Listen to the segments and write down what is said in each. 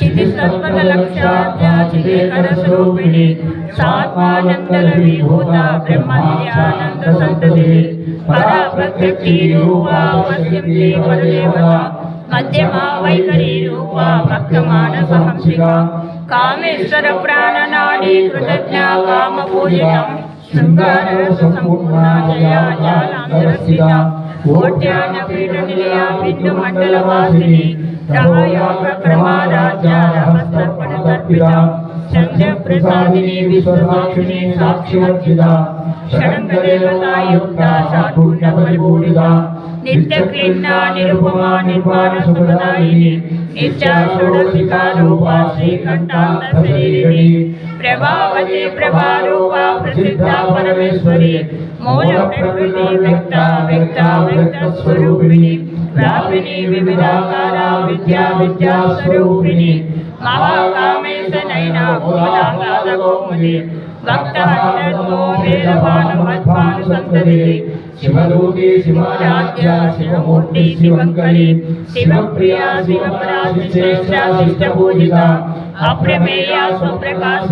చితి సత్పథ లక్ష్యాద్య చిదేకర స్వరూపిణి సాత్మానందల విభూత బ్రహ్మత్యానంద సంతతి. పరా ప్రత్యక్షి రూప పశ్యంతి పరదేవత. మధ్యమా వైఖరి రూప భక్తమానస హంసిక కామేశ్వర ప్రాణనాడి కృతజ్ఞ కామ పూజితం శృంగార కోట్యాన పీఠ మండల వాసిని. తర్పిత ప్రసాదిని విశ్వసాక్షిని సాక్షివర్జిత షడంగ దేవతాయుక్త పరిపూరిత నిత్య నిరుపమా నిర్వాణ సుఖదాయిని శ్రీకంఠాంత శరీరిణి ప్రభావతి ప్రభారూపా ప్రసిద్ధ పరమేశ్వరి మూల ప్రకృతి వ్యక్త వ్యక్త వ్యక్త స్వరూపిణి వ్యాపిని వివిధాకార విద్యా విద్యా స్వరూపిణి మహాకామేశనైన భూమదాహ్లాద కోముది భక్త హండ్రో వేదపాను మధ్వాను సంతతి శివరూపి శివరాజ్య శివమూర్తి శివంకరి శివప్రియ శివపరాశి శ్రేష్ట శిష్ట పూజిత అప్రమేయ సుప్రకాశ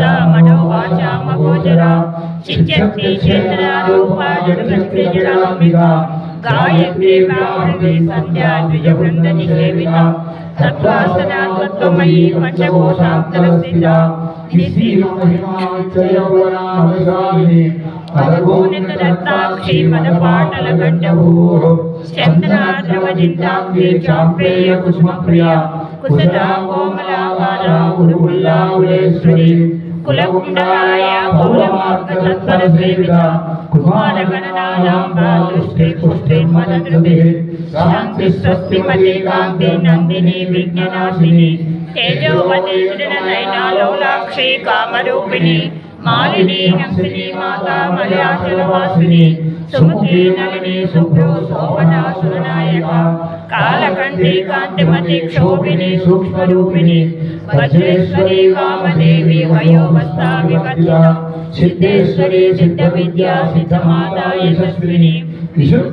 గాయత్రీ మగోచర చిచ్చక్తి క్షేత్ర రూప నిషేవిత తత్వాసన పంచకోశాంతర స్థిత రత్నాక్షి పాటల చంద్రాద్రవజిందాంగి కోమలాకార కులకుండలాయ పౌలమార్గ తత్పర సేవిత గణనాయాంబ దృష్టి పుష్టి మదృతి శాంతి స్వస్తి మతి కాంతి నందిని విజ్ఞనాశిని తేజోవతి దృఢనైనా లోలాక్షి కామరూపిణి. మాలిని హంసిని మాతా మలయాచల వాసిని సుముఖి నలిని శుభ్రు శోభన సునాయక కాలకంఠి కాంతిమతి క్షోభిని సూక్ష్మరూపిణి. వజ్రేశ్వరి వామదేవి వయోవస్థా వివర్జిత సిద్ధేశ్వరి సిద్ధ Güzel. de